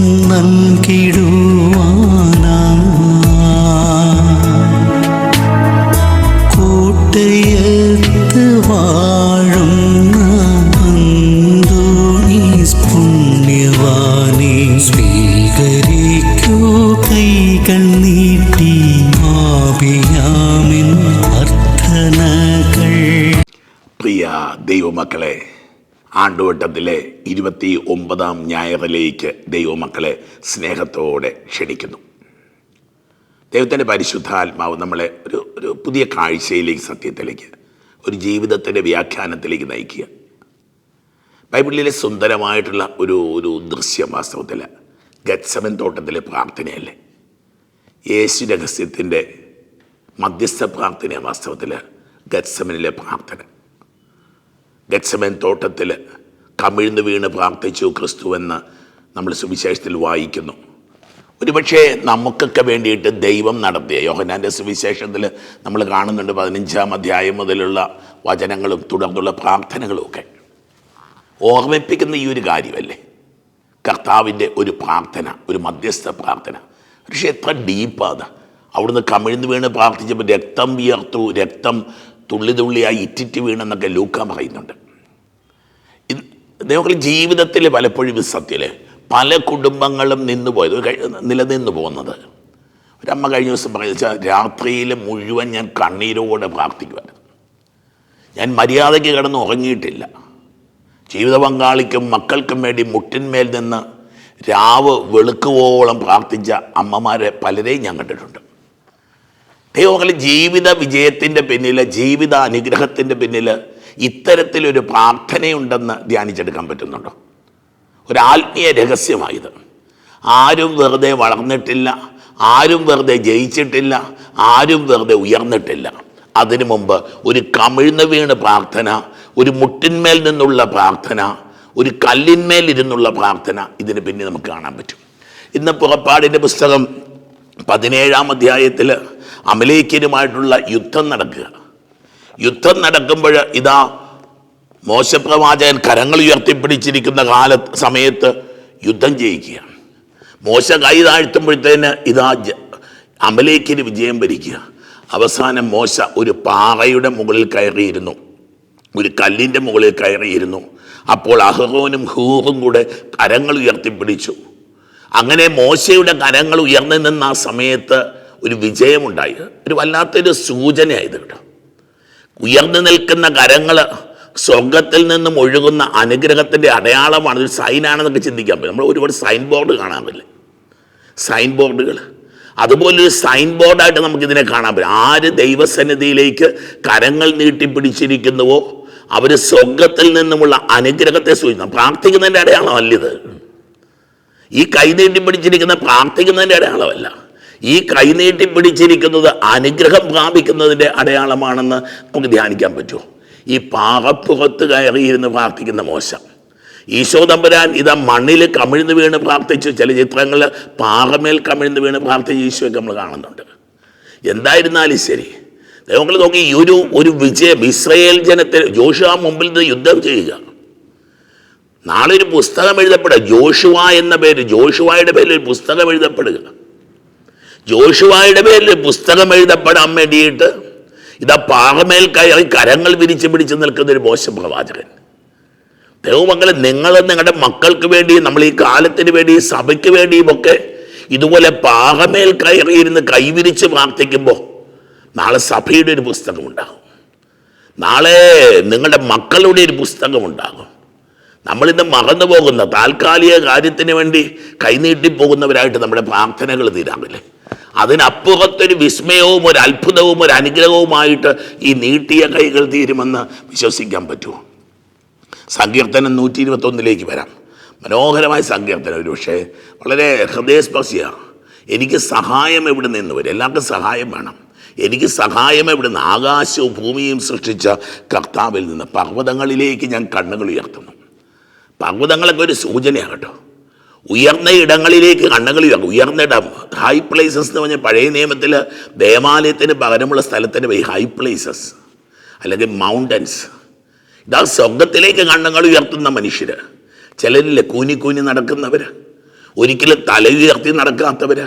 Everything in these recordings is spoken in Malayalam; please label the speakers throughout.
Speaker 1: മാധ്യസ്ഥം
Speaker 2: ആണ്ടുവട്ടത്തിലെ ഇരുപത്തി ഒമ്പതാം ഞായറിലേക്ക് ദൈവമക്കളെ സ്നേഹത്തോടെ ക്ഷണിക്കുന്നു. ദൈവത്തിന്റെ പരിശുദ്ധാത്മാവ് നമ്മളെ ഒരു ഒരു പുതിയ കാഴ്ചയിലേക്ക് സത്യത്തിലേക്ക് ഒരു ജീവിതത്തിന്റെ വ്യാഖ്യാനത്തിലേക്ക് നയിക്കുക. ബൈബിളിലെ സുന്ദരമായിട്ടുള്ള ഒരു ഒരു ദൃശ്യം വാസ്തവത്തിൽ ഗത്സമൻ തോട്ടത്തിലെ പ്രാർത്ഥനയല്ലേ? യേശു രഹസ്യത്തിന്റെ മധ്യസ്ഥ പ്രാർത്ഥന വാസ്തവത്തിൽ ഗത്സമനിലെ പ്രാർത്ഥന. ഗത്സമൻ തോട്ടത്തിൽ കമിഴ്ന്ന് വീണ് പ്രാർത്ഥിച്ചു ക്രിസ്തുവെന്ന് നമ്മൾ സുവിശേഷത്തിൽ വായിക്കുന്നു. ഒരുപക്ഷെ നമുക്കൊക്കെ വേണ്ടിയിട്ട് ദൈവം നടത്തിയ യോഹനാന്റെ സുവിശേഷത്തിൽ നമ്മൾ കാണുന്നുണ്ട് പതിനഞ്ചാം അധ്യായം മുതലുള്ള വചനങ്ങളും തുടർന്നുള്ള പ്രാർത്ഥനകളും ഒക്കെ. ഓർമ്മിപ്പിക്കുന്ന ഈ ഒരു കാര്യമല്ലേ? കർത്താവിന്റെ ഒരു പ്രാർത്ഥന ഒരു മധ്യസ്ഥ പ്രാർത്ഥന. പക്ഷേ എത്ര ഡീപ്പാണ് അവിടുന്ന് കമിഴ്ന്ന് വീണ് പ്രാർത്ഥിച്ചപ്പോൾ രക്തം വിയർത്തു രക്തം തുള്ളി തുള്ളിയായി ഇറ്റിറ്റ് വീണെന്നൊക്കെ ലൂക്ക പറയുന്നുണ്ട്. നിങ്ങൾ ജീവിതത്തിൽ പലപ്പോഴും ഇത് പല കുടുംബങ്ങളും നിന്ന് പോയത് നിലനിന്നു പോകുന്നത്. ഒരമ്മ കഴിഞ്ഞ ദിവസം പറയുന്നത് രാത്രിയിൽ മുഴുവൻ ഞാൻ കണ്ണീരോടെ പ്രാർത്ഥിക്കുമായിരുന്നു ഞാൻ മര്യാദയ്ക്ക് കിടന്ന് ഉറങ്ങിയിട്ടില്ല. ജീവിത പങ്കാളിക്കും മക്കൾക്കും വേണ്ടി മുട്ടിന്മേൽ നിന്ന് രാവ് വെളുക്കുവോളം പ്രാർത്ഥിച്ച അമ്മമാരെ പലരെയും ഞാൻ കണ്ടിട്ടുണ്ട്. ദൈവമക്കളെ ജീവിത വിജയത്തിന്റെ പിന്നിൽ ജീവിത അനുഗ്രഹത്തിന്റെ പിന്നിൽ ഇത്തരത്തിലൊരു പ്രാർത്ഥനയുണ്ടെന്ന് ധ്യാനിച്ചെടുക്കാൻ പറ്റുന്നുണ്ടോ? ഒരു ആത്മീയ രഹസ്യമായത്. ആരും വെറുതെ വളർന്നിട്ടില്ല ആരും വെറുതെ ജയിച്ചിട്ടില്ല ആരും വെറുതെ ഉയർന്നിട്ടില്ല. അതിനു മുമ്പ് ഒരു കമിഴ്ന്നു വീണ് പ്രാർത്ഥന ഒരു മുട്ടിന്മേൽ നിന്നുള്ള പ്രാർത്ഥന ഒരു കല്ലിന്മേൽ ഇരുന്നുള്ള പ്രാർത്ഥന ഇതിന് പിന്നെ നമുക്ക് കാണാൻ പറ്റും. ഇന്ന് പുറപ്പാടിന്റെ പുസ്തകം പതിനേഴാം അധ്യായത്തിൽ അമലേക്കരുമായിട്ടുള്ള യുദ്ധം നടക്കുക. യുദ്ധം നടക്കുമ്പോൾ ഇതാ മോശപ്രവാചകൻ കരങ്ങൾ ഉയർത്തിപ്പിടിച്ചിരിക്കുന്ന കാല സമയത്ത് യുദ്ധം ചെയ്യിക്കുക മോശ കൈ താഴ്ത്തുമ്പോഴത്തേന് ഇതാ അമലേക്കിന് വിജയം ഭരിക്കുക അവസാനം മോശ ഒരു പാറയുടെ മുകളിൽ കയറിയിരുന്നു. ഒരു കല്ലിന്റെ മുകളിൽ കയറിയിരുന്നു. അപ്പോൾ അഹ്റോനും ഹൂറും കൂടെ കരങ്ങൾ ഉയർത്തിപ്പിടിച്ചു. അങ്ങനെ മോശയുടെ കരങ്ങൾ ഉയർന്നു നിന്ന ആ സമയത്ത് ഒരു വിജയമുണ്ടായി. ഒരു വല്ലാത്തൊരു സൂചനയായത് കേട്ടോ. ഉയർന്നു നിൽക്കുന്ന കരങ്ങൾ സ്വർഗത്തിൽ നിന്നും ഒഴുകുന്ന അനുഗ്രഹത്തിന്റെ അടയാളമാണ് ഒരു സൈനാണെന്നൊക്കെ ചിന്തിക്കാൻ പറ്റും. നമ്മൾ ഒരുപാട് സൈൻ ബോർഡ് കാണാറില്ലേ സൈൻ ബോർഡുകൾ അതുപോലൊരു സൈൻ ബോർഡായിട്ട് നമുക്കിതിനെ കാണാൻ പറ്റും. ആര് ദൈവസന്നിധിയിലേക്ക് കരങ്ങൾ നീട്ടിപ്പിടിച്ചിരിക്കുന്നുവോ അവർ സ്വർഗത്തിൽ നിന്നുമുള്ള അനുഗ്രഹത്തെ സൂചിക്കുന്നു പ്രാർത്ഥിക്കുന്നതിന്റെ അടയാളമല്ല ഇത്. ഈ കൈ നീട്ടിപ്പിടിച്ചിരിക്കുന്ന പ്രാർത്ഥിക്കുന്നതിന്റെ അടയാളമല്ല. ഈ കൈനീട്ടി പിടിച്ചിരിക്കുന്നത് അനുഗ്രഹം പ്രാപിക്കുന്നതിന്റെ അടയാളമാണെന്ന് നമുക്ക് ധ്യാനിക്കാൻ പറ്റുമോ ഈ പാറപ്പുറത്ത് കയറിയിരുന്ന് പ്രാർത്ഥിക്കുന്ന മോശം. ഈശോ തമ്പുരാൻ ഇതാ മണ്ണിൽ കമിഴ്ന്ന് വീണ് പ്രാർത്ഥിച്ചു. ചില ചിത്രങ്ങളിൽ പാറമേൽ കമിഴ്ന്ന് വീണ് പ്രാർത്ഥിച്ച ഈശോയൊക്കെ നമ്മൾ കാണുന്നുണ്ട്. എന്തായിരുന്നാലും ശരി. നിങ്ങൾ നോക്കി ഈ ഒരു ഒരു വിജയം ഇസ്രയേൽ ജനത്തെ ജോഷുവ മുമ്പിൽ നിന്ന് യുദ്ധം ചെയ്യുക. നാളെ ഒരു പുസ്തകം എഴുതപ്പെടുക. ജോഷുവ എന്ന പേര് ജോഷുവായുടെ പേരിൽ ഒരു പുസ്തകം എഴുതപ്പെടുക. ജോഷുവായുടെ പേരിൽ പുസ്തകം എഴുതപ്പെടാൻ വേണ്ടിയിട്ട് ഇതാ പാറമേൽ കയറി കരങ്ങൾ വിരിച്ച് പിടിച്ച് നിൽക്കുന്ന ഒരു മോശം പ്രവാചകൻ. ദൈവമംഗലം നിങ്ങൾ നിങ്ങളുടെ മക്കൾക്ക് വേണ്ടി നമ്മൾ ഈ കാലത്തിന് വേണ്ടി സഭയ്ക്ക് വേണ്ടിയും ഒക്കെ ഇതുപോലെ പാറമേൽ കയറിയിരുന്ന് കൈവിരിച്ച് പ്രാർത്ഥിക്കുമ്പോൾ നാളെ സഭയുടെ ഒരു പുസ്തകം ഉണ്ടാകും. നാളെ നിങ്ങളുടെ മക്കളുടെ ഒരു പുസ്തകം ഉണ്ടാകും. നമ്മളിന്ന് മറന്നു പോകുന്ന താൽക്കാലിക കാര്യത്തിന് വേണ്ടി കൈനീട്ടി പോകുന്നവരായിട്ട് നമ്മുടെ പ്രാർത്ഥനകൾ തീരാറില്ലേ? അതിനപ്പുറത്തൊരു വിസ്മയവും ഒരു അത്ഭുതവും ഒരു അനുഗ്രഹവുമായിട്ട് ഈ നീട്ടിയ കൈകൾ തീരുമെന്ന് വിശ്വസിക്കാൻ പറ്റുമോ? സങ്കീർത്തനം നൂറ്റി ഇരുപത്തൊന്നിലേക്ക് വരാം. മനോഹരമായ സങ്കീർത്തനം ഒരു പക്ഷേ വളരെ ഹൃദയസ്പർശിയാണ് എനിക്ക് സഹായം എവിടെ നിന്ന് വരും? എല്ലാവർക്കും സഹായം വേണം. എനിക്ക് സഹായം എവിടെ നിന്ന്? ആകാശവും ഭൂമിയും സൃഷ്ടിച്ച കർത്താവിൽ നിന്ന് പർവതങ്ങളിലേക്ക് ഞാൻ കണ്ണുകൾ ഉയർത്തുന്നു. പർവതങ്ങളൊക്കെ ഒരു സൂചനയാണ് കേട്ടോ. ഉയർന്ന ഇടങ്ങളിലേക്ക് ഉയർത്തും ഉയർന്ന ഇടം ഹൈ പ്ലേസസ് എന്ന് പറഞ്ഞാൽ പഴയ നിയമത്തിൽ ദേവാലയത്തിന് പകരമുള്ള സ്ഥലത്തിന് പോയി ഹൈ പ്ലേസസ് അല്ലെങ്കിൽ മൗണ്ടൻസ് ഇതാ സ്വർഗത്തിലേക്ക് കണ്ണങ്ങൾ ഉയർത്തുന്ന മനുഷ്യർ ചിലരില്ലേ കൂനി കൂനി നടക്കുന്നവർ ഒരിക്കലും തല ഉയർത്തി നടക്കാത്തവർ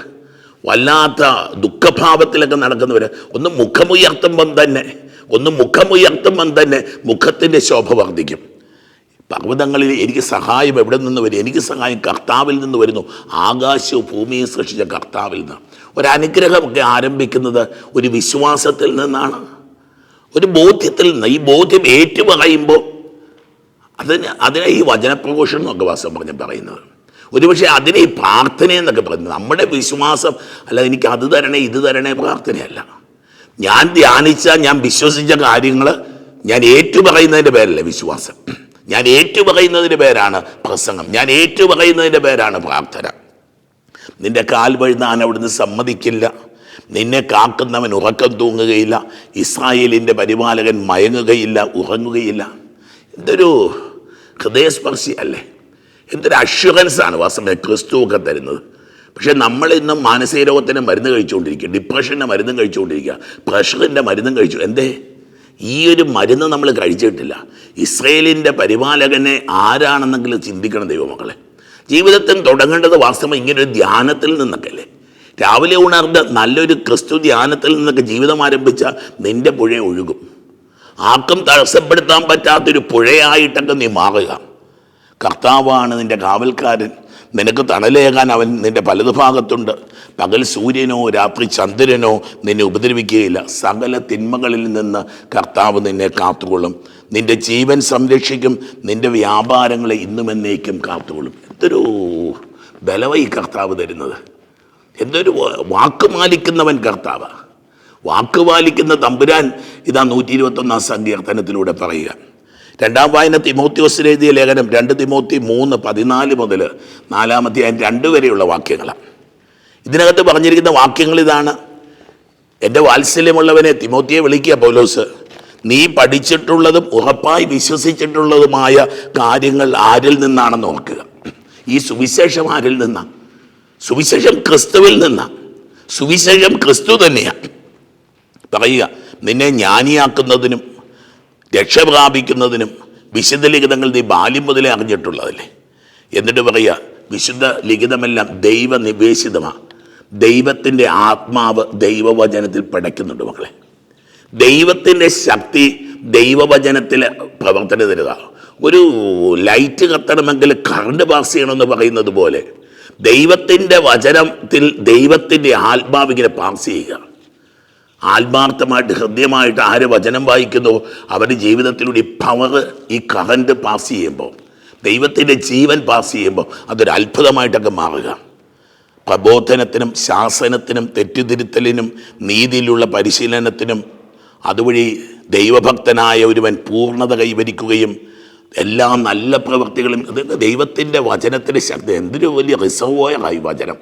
Speaker 2: വല്ലാത്ത ദുഃഖഭാവത്തിലൊക്കെ നടക്കുന്നവർ ഒന്ന് മുഖമുയർത്തുമ്പം തന്നെ ഒന്ന് മുഖമുയർത്തുമ്പം തന്നെ മുഖത്തിന്റെ ശോഭ വർദ്ധിക്കും. പർവതങ്ങളിൽ എനിക്ക് സഹായം എവിടെ നിന്ന് വരും? എനിക്ക് സഹായം കർത്താവിൽ നിന്ന് വരുന്നു. ആകാശവും ഭൂമിയും സൃഷ്ടിച്ച കർത്താവിൽ നിന്ന്. ഒരനുഗ്രഹമൊക്കെ ആരംഭിക്കുന്നത് ഒരു വിശ്വാസത്തിൽ നിന്നാണ്. ഒരു ബോധ്യത്തിൽ നിന്ന് ഈ ബോധ്യം ഏറ്റുപറയുമ്പോൾ അതിന് അതിനെ ഈ വചനപ്രഘോഷം എന്നൊക്കെ വാസം പറഞ്ഞ് പറയുന്നത്. ഒരുപക്ഷെ അതിനെ ഈ പ്രാർത്ഥന എന്നൊക്കെ പറയുന്നത്. നമ്മുടെ വിശ്വാസം അല്ല എനിക്ക് അത് തരണേ ഇത് തരണേ പ്രാർത്ഥനയല്ല. ഞാൻ ധ്യാനിച്ച ഞാൻ വിശ്വസിച്ച കാര്യങ്ങൾ ഞാൻ ഏറ്റുപറയുന്നതിന്റെ പേരല്ലേ വിശ്വാസം. ഞാൻ ഏറ്റുപറയുന്നതിന്റെ പേരാണ് പ്രസംഗം. ഞാൻ ഏറ്റുപറയുന്നതിന്റെ പേരാണ് പ്രാർത്ഥന. നിന്റെ കാൽ വഴുതാൻ അവിടുന്ന് സമ്മതിക്കില്ല. നിന്നെ കാക്കുന്നവൻ ഉറക്കം തൂങ്ങുകയില്ല. ഇസ്രായേലിന്റെ പരിപാലകൻ മയങ്ങുകയില്ല ഉറങ്ങുകയില്ല. എന്തൊരു ഹൃദയസ്പർശി അല്ലേ? എന്തൊരു അഷ്വറൻസ് ആണ് വാസ്തവം ക്രിസ്തു ഒക്കെ തരുന്നത്. പക്ഷേ നമ്മൾ ഇന്നും മാനസിക രോഗത്തിന്റെ മരുന്ന് കഴിച്ചുകൊണ്ടിരിക്കുക. ഡിപ്രഷന്റെ മരുന്നും കഴിച്ചുകൊണ്ടിരിക്കുക. പ്രഷറിന്റെ മരുന്നും കഴിച്ചു. എന്തേ? ഈ ഒരു മരുന്ന് നമ്മൾ കഴിച്ചിട്ടില്ല. ഇസ്രയേലിന്റെ പരിപാലകനെ ആരാണെന്നെങ്കിലും ചിന്തിക്കണം ദൈവമക്കളെ. ജീവിതത്തിൽ തുടങ്ങേണ്ടത് വാസ്തവം ഇങ്ങനൊരു ധ്യാനത്തിൽ നിന്നൊക്കെ അല്ലേ രാവിലെ ഉണർന്ന് നല്ലൊരു ക്രിസ്തു ധ്യാനത്തിൽ നിന്നൊക്കെ ജീവിതം ആരംഭിച്ച നിന്റെ പുഴ ഒഴുകും. ആർക്കും തടസ്സപ്പെടുത്താൻ പറ്റാത്തൊരു പുഴയായിട്ടൊക്കെ നീ മാറുക. കർത്താവാണ് നിന്റെ കാവൽക്കാരൻ. നിനക്ക് തണലേകാൻ അവൻ നിന്റെ പലത് ഭാഗത്തുണ്ട് പകൽ സൂര്യനോ രാത്രി ചന്ദ്രനോ നിന്നെ ഉപദ്രവിക്കുകയില്ല. സകല തിന്മകളിൽ നിന്ന് കർത്താവ് നിന്നെ കാത്തുകൊള്ളും. നിന്റെ ജീവൻ സംരക്ഷിക്കും. നിന്റെ വ്യാപാരങ്ങളെ ഇന്നും എന്നേക്കും കാത്തുകൊള്ളും. എന്തൊരു ബലവൈ കർത്താവ് തരുന്നത്. എന്തൊരു വാക്ക് മാലിക്കുന്നവൻ കർത്താവ്. വാക്ക് പാലിക്കുന്ന തമ്പുരാൻ ഇതാ നൂറ്റി ഇരുപത്തൊന്നാം സങ്കീർത്തനത്തിലൂടെ പറയുക. രണ്ടാം വായന തിമോത്യോസിന് എഴുതിയ ലേഖനം രണ്ട് തിമോത്തി മൂന്ന് പതിനാല് മുതൽ നാലാമത്തെ അതിന് രണ്ട് വരെയുള്ള വാക്യങ്ങളാണ്. ഇതിനകത്ത് പറഞ്ഞിരിക്കുന്ന വാക്യങ്ങൾ ഇതാണ്. എന്റെ വാത്സല്യമുള്ളവനെ തിമോത്തിയെ വിളിക്കുക പൗലോസ്. നീ പഠിച്ചിട്ടുള്ളതും ഉറപ്പായി വിശ്വസിച്ചിട്ടുള്ളതുമായ കാര്യങ്ങൾ ആരിൽ നിന്നാണെന്ന് ഓർക്കുക. ഈ സുവിശേഷം ആരിൽ നിന്നാണ് സുവിശേഷം ക്രിസ്തുവിൽ നിന്നാണ് സുവിശേഷം ക്രിസ്തു തന്നെയാണ് പറയുക നിന്നെ ജ്ഞാനിയാക്കുന്നതിനും രക്ഷ പ്രാപിക്കുന്നതിനും വിശുദ്ധ ലിഖിതങ്ങൾ നീ ബാല്യം മുതലേ അറിഞ്ഞിട്ടുള്ളതല്ലേ? എന്നിട്ട് പറയുക വിശുദ്ധ ലിഖിതമെല്ലാം ദൈവ നിവേശിതമാണ് ദൈവത്തിന്റെ ആത്മാവ് ദൈവവചനത്തിൽ പടയ്ക്കുന്നുണ്ട് മക്കളെ. ദൈവത്തിന്റെ ശക്തി ദൈവവചനത്തിൽ പ്രവർത്തന തരുതാണ് ഒരു ലൈറ്റ് കത്തണമെങ്കിൽ കറണ്ട് പാസ് ചെയ്യണമെന്ന് പറയുന്നത് പോലെ ദൈവത്തിന്റെ വചനത്തിൽ ദൈവത്തിന്റെ ആത്മാവിങ്ങനെ പാസ് ചെയ്യുക. ആത്മാർത്ഥമായിട്ട് ഹൃദ്യമായിട്ട് ആര് വചനം വായിക്കുന്നോ? അവരുടെ ജീവിതത്തിലൂടെ പവർ ഈ കറണ്ട് പാസ് ചെയ്യുമ്പോൾ ദൈവത്തിന്റെ ജീവൻ പാസ് ചെയ്യുമ്പോൾ അതൊരു അത്ഭുതമായിട്ടൊക്കെ മാറുക. പ്രബോധനത്തിനും ശാസനത്തിനും തെറ്റുതിരുത്തലിനും നീതിയിലുള്ള പരിശീലനത്തിനും അതുവഴി ദൈവഭക്തനായ ഒരുവൻ പൂർണത കൈവരിക്കുകയും എല്ലാ നല്ല പ്രവൃത്തികളും ദൈവത്തിന്റെ വചനത്തിന്റെ ശബ്ദം എന്തൊരു വലിയ റിസർവോയറായി വചനം.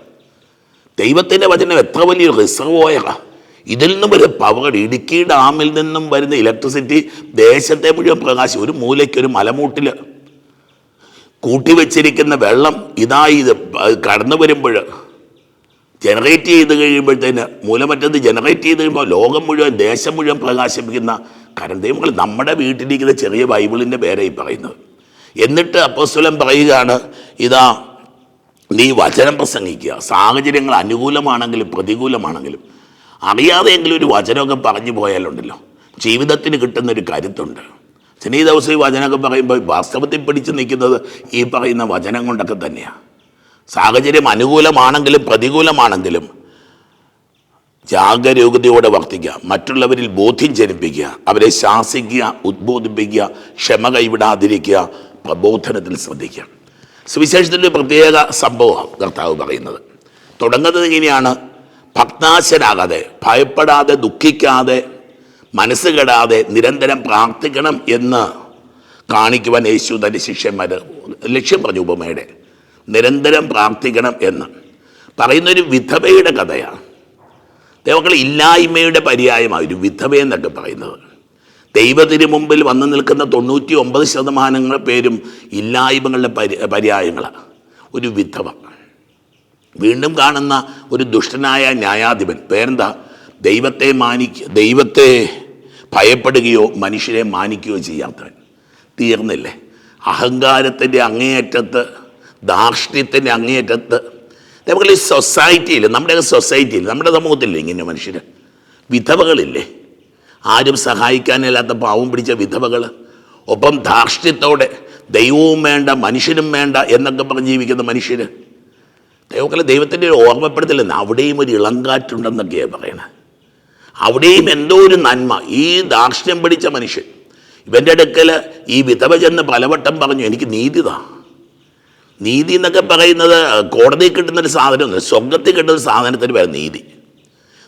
Speaker 2: ദൈവത്തിന്റെ വചനം എത്ര വലിയ റിസർവോയറാണ് ഇതിൽ നിന്നും ഒരു പവർ ഇടുക്കി ഡാമിൽ നിന്നും വരുന്ന ഇലക്ട്രിസിറ്റി ദേശത്തെ മുഴുവൻ പ്രകാശം ഒരു മൂലയ്ക്ക് ഒരു മലമൂട്ടിൽ കൂട്ടിവെച്ചിരിക്കുന്ന വെള്ളം ഇതാ ഇത് കടന്നു വരുമ്പോൾ ജനറേറ്റ് ചെയ്ത് കഴിയുമ്പോഴത്തേന് മൂലമറ്റത്ത് ജനറേറ്റ് ചെയ്ത് കഴിയുമ്പോൾ ലോകം മുഴുവൻ ദേശം മുഴുവൻ പ്രകാശിപ്പിക്കുന്ന കരണ്ട് ദൈവങ്ങൾ നമ്മുടെ വീട്ടിലിരിക്കുന്ന ചെറിയ ബൈബിളിന്റെ പേരായി പറയുന്നത്. എന്നിട്ട് അപ്പോസ്തലൻ പറയുകയാണ് ഇതാ നീ വചനം പ്രസംഗിക്കുക. സാഹചര്യങ്ങൾ അനുകൂലമാണെങ്കിലും പ്രതികൂലമാണെങ്കിലും അറിയാതെയെങ്കിലും ഒരു വചനമൊക്കെ പറഞ്ഞു പോയാലുണ്ടല്ലോ. ജീവിതത്തിന് കിട്ടുന്നൊരു കരുത്തുണ്ട്. ശനി ദിവസം ഈ വചനമൊക്കെ പറയുമ്പോൾ വാസ്തവത്തിൽ പിടിച്ച് നിൽക്കുന്നത് ഈ പറയുന്ന വചനം കൊണ്ടൊക്കെ തന്നെയാണ് സാഹചര്യം അനുകൂലമാണെങ്കിലും പ്രതികൂലമാണെങ്കിലും ജാഗരൂകതയോടെ വർത്തിക്കുക മറ്റുള്ളവരിൽ ബോധ്യം ജനിപ്പിക്കുക അവരെ ശാസിക്കുക ഉദ്ബോധിപ്പിക്കുക ക്ഷമ കൈവിടാതിരിക്കുക പ്രബോധനത്തിൽ ശ്രദ്ധിക്കുക. സുവിശേഷത്തിന്റെ പ്രത്യേക സംഭവമാണ് കർത്താവ് പറയുന്നത്. തുടങ്ങുന്നത് ഇങ്ങനെയാണ്. ഭക്താശരാകാതെ ഭയപ്പെടാതെ ദുഃഖിക്കാതെ മനസ്സ് കെടാതെ നിരന്തരം പ്രാർത്ഥിക്കണം എന്ന് കാണിക്കുവാൻ യേശു തന്റെ ശിഷ്യന്മാർ ലക്ഷ്യം പറഞ്ഞു ഉപമയുടെ. നിരന്തരം പ്രാർത്ഥിക്കണം എന്ന്. പറയുന്നൊരു വിധവയുടെ കഥയാണ്. ദൈവങ്ങൾ ഇല്ലായ്മയുടെ പര്യായമാണ് ഒരു വിധവ എന്നൊക്കെ പറയുന്നത്. ദൈവത്തിന് മുമ്പിൽ വന്നു നിൽക്കുന്ന തൊണ്ണൂറ്റി ഒമ്പത് ശതമാനങ്ങൾ പേരും ഇല്ലായ്മകളുടെ പരി പര്യായങ്ങളാണ്. ഒരു വിധവ. വീണ്ടും കാണുന്ന ഒരു ദുഷ്ടനായ ന്യായാധിപൻ. പേരെന്താ? ദൈവത്തെ മാനിക്ക ദൈവത്തെ ഭയപ്പെടുകയോ മനുഷ്യരെ മാനിക്കുകയോ ചെയ്യാത്തവൻ തീർന്നില്ലേ? അഹങ്കാരത്തിന്റെ അങ്ങേയറ്റത്ത് ധാർഷ്ട്യത്തിന്റെ അങ്ങേയറ്റത്ത്. നമുക്ക് ഈ സൊസൈറ്റിയിൽ നമ്മുടെ സൊസൈറ്റിയിൽ നമ്മുടെ സമൂഹത്തിലില്ലേ ഇങ്ങനെ മനുഷ്യർ വിധവകളില്ലേ? ആരും സഹായിക്കാനില്ലാത്ത പാവം പിടിച്ച വിധവകൾ ഒപ്പം ധാർഷ്ട്യത്തോടെ ദൈവവും വേണ്ട മനുഷ്യനും വേണ്ട എന്നൊക്കെ പറഞ്ഞ് ജീവിക്കുന്ന മനുഷ്യർ ദൈവക്കല ദൈവത്തിന്റെ ഒരു ഓർമ്മപ്പെടുത്തലെന്ന് അവിടെയും ഒരു ഇളങ്കാറ്റുണ്ടെന്നൊക്കെയാണ് പറയണത് അവിടെയും എന്തോ ഒരു നന്മ. ഈ ദാർഷ്ട്യം പിടിച്ച മനുഷ്യൻ. ഇവന്റെ അടുക്കൽ ഈ വിധവ ചെന്ന് പലവട്ടം പറഞ്ഞു എനിക്ക് നീതിതാ നീതി എന്നൊക്കെ പറയുന്നത് കോടതിയിൽ കിട്ടുന്നൊരു സാധനമൊന്നും സ്വർഗത്തിൽ കിട്ടുന്ന സാധനത്തിന് പേര് നീതി.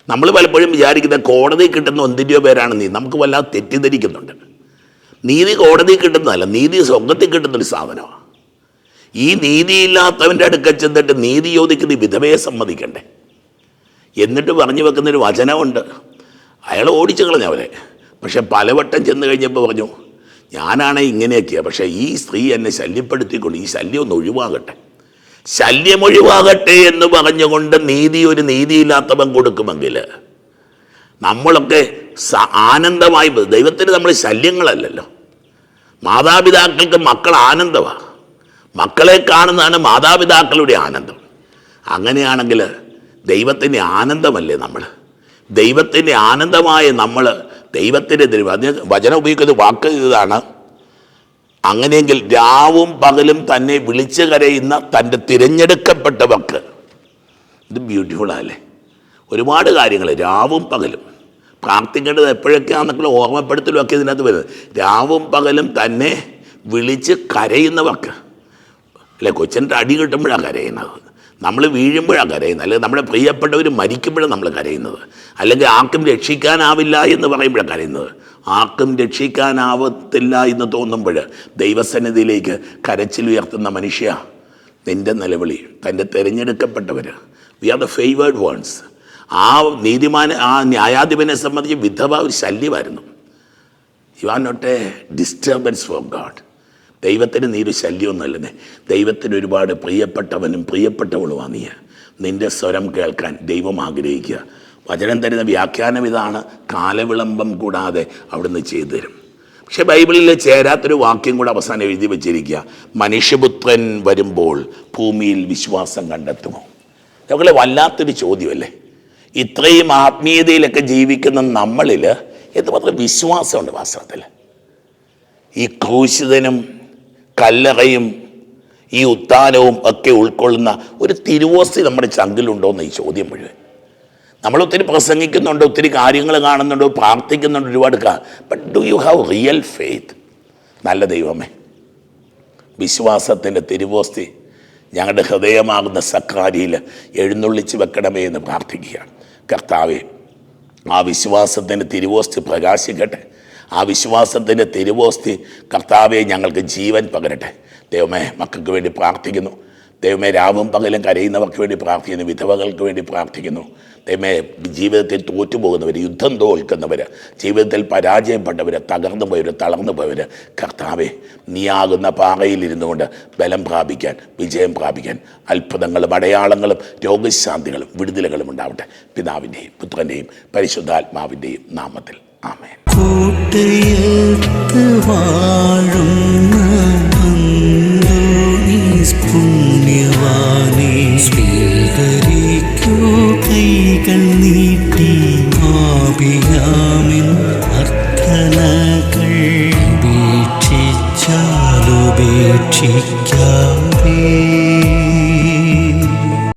Speaker 2: നമ്മൾ പലപ്പോഴും വിചാരിക്കുന്നത് കോടതി കിട്ടുന്ന ഒന്നിന്റെയോ പേരാണ് നീതി. നമുക്ക് വല്ലാതെ തെറ്റിദ്ധരിക്കുന്നുണ്ട്. നീതി കോടതി കിട്ടുന്നതല്ല നീതി സ്വർഗത്തിൽ കിട്ടുന്നൊരു സാധനമാണ് ഈ നീതിയില്ലാത്തവന്റെ അടുക്കൽ ചെന്നിട്ട് നീതി ചോദിക്കുന്ന വിധവയെ സമ്മതിക്കണ്ടേ? എന്നിട്ട് പറഞ്ഞു വെക്കുന്നൊരു വചനമുണ്ട്. അയാൾ ഓടിച്ചു കളഞ്ഞ അവരെ പക്ഷെ പലവട്ടം ചെന്ന് കഴിഞ്ഞപ്പോൾ പറഞ്ഞു ഞാനാണേ ഇങ്ങനെയൊക്കെയാണ് പക്ഷേ ഈ സ്ത്രീ എന്നെ ശല്യപ്പെടുത്തിക്കൊണ്ട് ഈ ശല്യം ഒന്ന് ഒഴിവാകട്ടെ. ശല്യം ഒഴിവാകട്ടെ എന്ന് പറഞ്ഞുകൊണ്ട് നീതി ഒരു നീതിയില്ലാത്തവൻ കൊടുക്കുമെങ്കിൽ നമ്മളൊക്കെ ആനന്ദമായി ദൈവത്തിന് നമ്മൾ ശല്യങ്ങളല്ലല്ലോ. മാതാപിതാക്കൾക്ക് മക്കൾ ആനന്ദമാണ് മക്കളെ കാണുന്നതാണ് മാതാപിതാക്കളുടെ ആനന്ദം. അങ്ങനെയാണെങ്കിൽ ദൈവത്തിന്റെ ആനന്ദമല്ലേ നമ്മൾ? ദൈവത്തിന്റെ ആനന്ദമായ നമ്മൾ ദൈവത്തിന്റെ വചന വചനം ഉപയോഗിക്കുന്ന വാക്ക് ഇതാണ്. അങ്ങനെയെങ്കിൽ രാവും പകലും തന്നെ വിളിച്ചു കരയുന്ന തന്റെ തിരഞ്ഞെടുക്കപ്പെട്ടവർക്ക്. ഇത് ബ്യൂട്ടിഫുള്ളല്ലേ ഒരുപാട് കാര്യങ്ങൾ രാവും പകലും. പ്രാർത്ഥിക്കേണ്ടത് എപ്പോഴൊക്കെയാണെന്നൊക്കെ ഓർമ്മപ്പെടുത്തലും ഒക്കെ ഇതിനകത്ത് വരുന്നത്. രാവും പകലും തന്നെ വിളിച്ച് കരയുന്നവർക്ക്. അല്ലെ കൊച്ചിന്റെ അടി കിട്ടുമ്പോഴാണ് കരയുന്നത്. നമ്മൾ വീഴുമ്പോഴാണ് കരയുന്നത്. അല്ലെങ്കിൽ നമ്മുടെ പ്രിയപ്പെട്ടവർ മരിക്കുമ്പോഴാണ് നമ്മൾ കരയുന്നത്. അല്ലെങ്കിൽ ആർക്കും രക്ഷിക്കാനാവില്ല എന്ന് പറയുമ്പോഴാണ് കരയുന്നത്. ആർക്കും രക്ഷിക്കാനാവത്തില്ല എന്ന് തോന്നുമ്പോൾ ദൈവസന്നിധിയിലേക്ക് കരച്ചിലുയർത്തുന്ന മനുഷ്യ നിന്റെ നിലവിളി തന്റെ തിരഞ്ഞെടുക്കപ്പെട്ടവർ we are the favoured ones ആ നീതിമാന ആ ന്യായാധിപനെ സംബന്ധിച്ച് വിധവ ഒരു ശല്യമായിരുന്നു. You are not a disturbance for God ദൈവത്തിന് നീ ഒരു ശല്യമൊന്നുമല്ലേ ദൈവത്തിന് ഒരുപാട് പ്രിയപ്പെട്ടവനും പ്രിയപ്പെട്ടവളുമാണ് നീ. നിന്റെ സ്വരം കേൾക്കാൻ ദൈവം ആഗ്രഹിക്കുക. വചനം തരുന്ന വ്യാഖ്യാനം ഇതാണ് കാലവിളംബം കൂടാതെ അവിടുന്ന് ചെയ്തു തരും പക്ഷെ ബൈബിളിൽ ചേരാത്തൊരു വാക്യം കൂടെ അവസാനം എഴുതി വച്ചിരിക്കുക. മനുഷ്യപുത്രൻ വരുമ്പോൾ ഭൂമിയിൽ വിശ്വാസം കണ്ടെത്തുമോ? ഞങ്ങളെ വല്ലാത്തൊരു ചോദ്യമല്ലേ? ഇത്രയും ആത്മീയതയിലൊക്കെ ജീവിക്കുന്ന നമ്മളിൽ എന്തുമാത്രം വിശ്വാസമുണ്ട് വാസ്തവത്തിൽ ഈ ക്രൂശിതനും കല്ലറയും ഈ ഉത്താനവും ഒക്കെ ഉൾക്കൊള്ളുന്ന ഒരു തിരുവോസ്തി നമ്മുടെ ചങ്കിലുണ്ടോ എന്ന് ഈ ചോദ്യം മുഴുവൻ. നമ്മൾ ഒത്തിരി പ്രസംഗിക്കുന്നുണ്ട് ഒത്തിരി കാര്യങ്ങൾ കാണുന്നുണ്ട് പ്രാർത്ഥിക്കുന്നുണ്ട് ഒരുപാട് കാ but do you have real faith നല്ല ദൈവമേ. വിശ്വാസത്തിന്റെ തിരുവോസ്തി ഞങ്ങളുടെ ഹൃദയമാകുന്ന സക്കാരിയിൽ എഴുന്നള്ളിച്ച് വെക്കണമേ എന്ന് പ്രാർത്ഥിക്കുകയാണ്. കർത്താവേ ആ വിശ്വാസത്തിന്റെ തിരുവോസ്തി പ്രകാശിക്കട്ടെ. ആ വിശ്വാസത്തിന്റെ തിരുവോസ്തി കർത്താവെ ഞങ്ങൾക്ക് ജീവൻ പകരട്ടെ. ദൈവമേ മക്കൾക്ക് വേണ്ടി പ്രാർത്ഥിക്കുന്നു. ദൈവമേ രാവും പകലും കരയുന്നവർക്ക് വേണ്ടി പ്രാർത്ഥിക്കുന്നു. വിധവകൾക്ക് വേണ്ടി പ്രാർത്ഥിക്കുന്നു. ദൈവമേ ജീവിതത്തിൽ തോറ്റുപോകുന്നവർ യുദ്ധം തോൽക്കുന്നവർ ജീവിതത്തിൽ പരാജയപ്പെട്ടവർ തകർന്നു പോയവർ തളർന്നു പോയവർ കർത്താവെ നീയാകുന്ന പാറയിലിരുന്നു കൊണ്ട് ബലം പ്രാപിക്കാൻ വിജയം പ്രാപിക്കാൻ അത്ഭുതങ്ങളും അടയാളങ്ങളും രോഗശാന്തികളും വിടുതലുകളും ഉണ്ടാവട്ടെ. പിതാവിന്റെയും പുത്രന്റെയും പരിശുദ്ധാത്മാവിന്റെയും നാമത്തിൽ. ആമേൻ.
Speaker 1: കൂട്ടയത്ത് വാഴുന്ന പുണ്യവാനെ. സ്വീകരിക്കൂ കൈകൾ നീട്ടി ആപിയാമിൻ അർത്ഥനകൾ വീക്ഷിച്ചാലുപേക്ഷിക്കാതെ